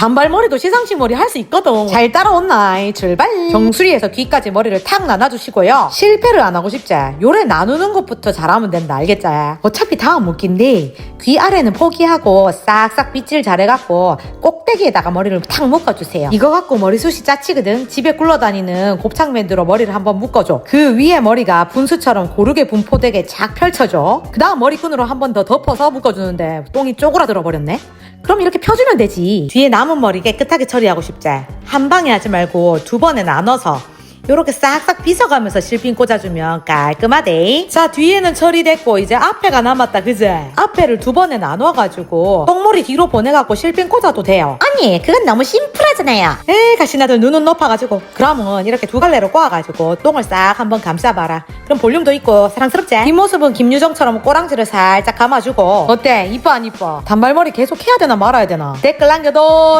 단발머리도 시상식 머리 할 수 있거든. 잘 따라온나? 출발. 정수리에서 귀까지 머리를 탁 나눠주시고요. 실패를 안 하고 싶지? 요래 나누는 것부터 잘하면 된다. 알겠지? 어차피 다음 묶인데 귀 아래는 포기하고 싹싹 빗질 잘해갖고 꼭대기에다가 머리를 탁 묶어주세요. 이거 갖고 머리숱이 짜치거든. 집에 굴러다니는 곱창맨들로 머리를 한번 묶어줘. 그 위에 머리가 분수처럼 고르게 분포되게 착 펼쳐줘. 그 다음 머리끈으로 한번 더 덮어서 묶어주는데 똥이 쪼그라들어 버렸네. 그럼 이렇게 펴주면 되지. 뒤에 남은 머리 깨끗하게 처리하고 싶지? 한 방에 하지 말고 두 번에 나눠서 요렇게 싹싹 빗어가면서 실핀 꽂아주면 깔끔하대. 자, 뒤에는 처리됐고, 이제 앞에가 남았다, 그제? 앞에를 두 번에 나눠가지고, 똥머리 뒤로 보내갖고 실핀 꽂아도 돼요. 아니, 그건 너무 심플하잖아요. 에이, 가시나들 눈은 높아가지고. 그러면 이렇게 두 갈래로 꼬아가지고, 똥을 싹 한번 감싸봐라. 그럼 볼륨도 있고, 사랑스럽지? 뒷모습은 김유정처럼 꼬랑지를 살짝 감아주고. 어때? 이뻐, 안 이뻐? 단발머리 계속 해야 되나 말아야 되나? 댓글 남겨둬.